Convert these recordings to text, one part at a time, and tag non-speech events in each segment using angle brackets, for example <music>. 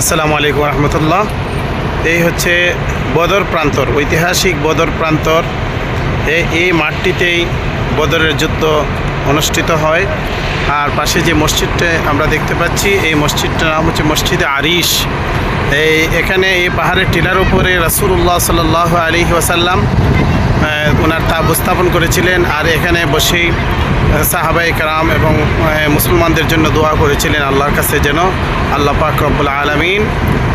আসসালামু আলাইকুম রহমতুল্লাহ। এই হচ্ছে বদর প্রান্তর, ঐতিহাসিক বদর প্রান্তর। এই মাঠটিতেই বদরের যুদ্ধ অনুষ্ঠিত হয়। আর পাশে যে মসজিদটা আমরা দেখতে পাচ্ছি, এই মসজিদটার নাম হচ্ছে মসজিদে আরিশ। এই এখানে এই পাহাড়ের টিলার উপরে রাসুল্লাহ সাল আলী ওয়াসাল্লাম ওনার তাপ উপস্থাপন করেছিলেন আর এখানে বসেই সাহাবাই কারাম এবং মুসলমানদের জন্য দোয়া করেছিলেন আল্লাহর কাছে যেন আল্লাহ পাক রব্বুল আলমিন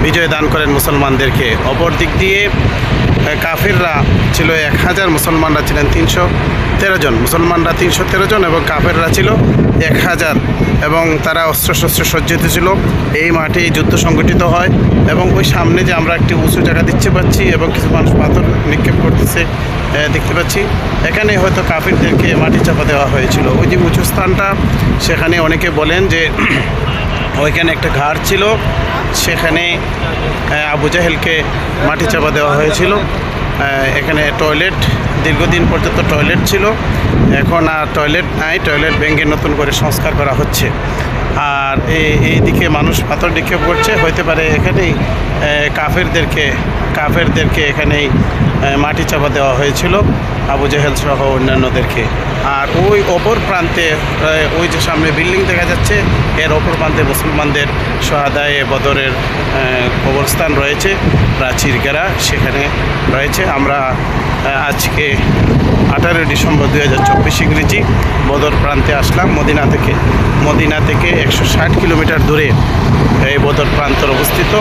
বিজয় দান করেন মুসলমানদেরকে। অপর দিক দিয়ে কাফিররা ছিল এক হাজার মুসলমানরা ছিলেন তিনশো তেরো জন। মুসলমানরা তিনশো তেরো জন এবং কাফেররা ছিল এক হাজার এবং তারা অস্ত্রশস্ত্র সজ্জিত ছিল। এই মাঠে যুদ্ধ সংগঠিত হয় এবং ওই সামনে যে আমরা একটি উঁচু জায়গা দিচ্ছে পাচ্ছি এবং কিছু মানুষ পাথর নিক্ষেপ করতেছে দেখতে পাচ্ছি। এখানে হয়তো কাফিরদেরকে মাটি চাপা দেওয়া হয়েছিল। ওই যে উঁচু স্থানটা, সেখানে অনেকে বলেন যে <clears throat> ওইখানে একটা ঘাট ছিল। সেখানে আবু জাহেলকে মাটি চাপা দেওয়া হয়েছিল। এখানে টয়লেট, দীর্ঘদিন পর্যন্ত টয়লেট ছিল। এখন আর টয়লেট নাই, টয়লেট ভেঙে নতুন করে সংস্কার করা হচ্ছে। আর এই দিকে মানুষ পাথর নিক্ষেপ করছে। হতে পারে এখানেই কাফেরদেরকে কাফেরদেরকে এখানেই মাটি চাপা দেওয়া হয়েছিল। আবু জাহেল সহ অন্যান্যদেরকে। আর ওই অপর প্রান্তে ওই যে সামনে বিল্ডিং দেখা যাচ্ছে, এর অপর প্রান্তে মুসলমানদের সহাদায় বদরের কবরস্থান রয়েছে, প্রাচীর গেরা সেখানে রয়েছে। আমরা আজকে আঠারোই ডিসেম্বর দুই হাজার চব্বিশ ইংরেজি বদর প্রান্তে আসলাম। মদিনা থেকে মদিনা থেকে একশো ষাট কিলোমিটার দূরে এই বদর প্রান্তর অবস্থিত।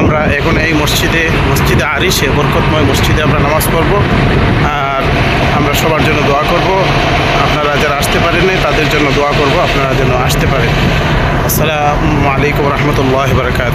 আমরা এখন এই মসজিদে মসজিদে আরিসে বরকতময় মসজিদে আমরা নামাজ পড়ব। আর আমরা সবার জন্য দোয়া করব। আপনারা যারা আসতে পারেন তাদের জন্য দোয়া করব। আপনারা যেন আসতে পারেন। আসসালামু আলাইকুম রহমতুল্লাহ বারকাত